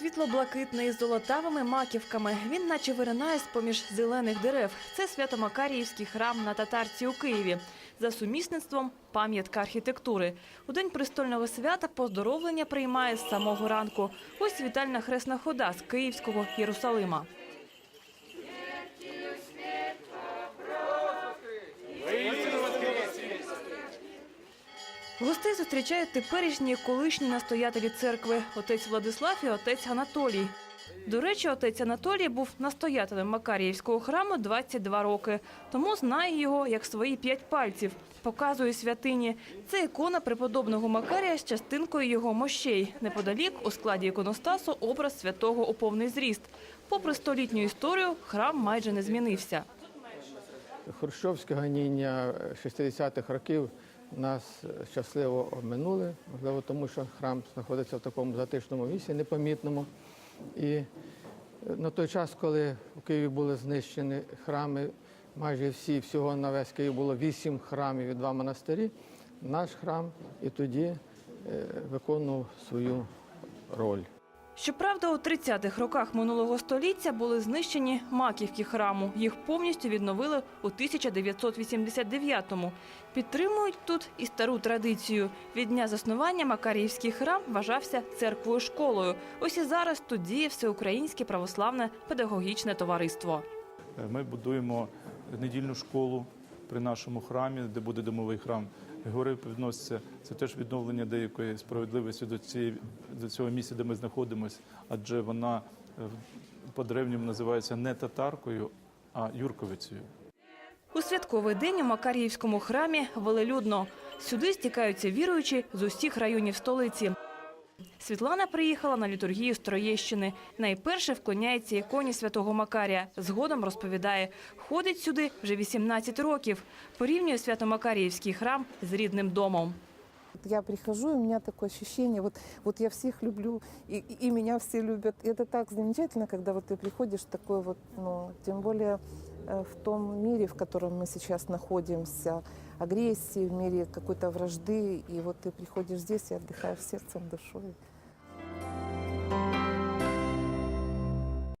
Світло-блакитний з золотавими маківками. Він наче виринає з-поміж зелених дерев. Це Свято-Макаріївський храм на татарці у Києві. За сумісництвом пам'ятка архітектури. У день престольного свята поздоровлення приймає з самого ранку. Ось вітальна хресна хода з Київського Єрусалима. Гостей зустрічають теперішні колишні настоятелі церкви – отець Владислав і отець Анатолій. До речі, отець Анатолій був настоятелем Макаріївського храму 22 роки, тому знає його як свої п'ять пальців. Показує святині. Це ікона преподобного Макарія з частинкою його мощей. Неподалік у складі іконостасу образ святого у повний зріст. Попри столітню історію, храм майже не змінився. Хрущовське ганіння 60-х років нас щасливо обминули, можливо, тому що храм знаходиться в такому затишному місці, непомітному. І е, на той час, коли у Києві були знищені храми, майже всі, всього на весь Київ було вісім храмів і два монастирі, наш храм і тоді е, виконував свою роль. Щоправда, у 30-х роках минулого століття були знищені маківки храму. Їх повністю відновили у 1989-му. Підтримують тут і стару традицію. Від дня заснування Макаріївський храм вважався церквою школою. Ось і зараз тут діє Всеукраїнське православне педагогічне товариство. Ми будуємо недільну школу при нашому храмі, де буде домовий храм. Гори відноситься це теж відновлення деякої справедливості до цієї до цього місця, де ми знаходимося, адже вона е, по древньому називається не татаркою, а юрковицею. У святковий день у Макаріївському храмі велелюдно. Сюди стікаються віруючі з усіх районів столиці. Світлана приїхала на літургію з Троєщини. Найперше вклоняється іконі святого Макарія. Згодом розповідає, ходить сюди вже 18 років. Порівнює Свято-Макаріївський храм з рідним домом. Вот Я прихожу, и у меня такое ощущение, вот, вот я всех люблю, и, и меня все любят. И это так замечательно, когда вот ты приходишь в такой вот, ну, тем более э, в том мире, в котором мы сейчас находимся, агрессии, в мире какой-то вражды, и вот ты приходишь здесь и отдыхаешь сердцем, душой.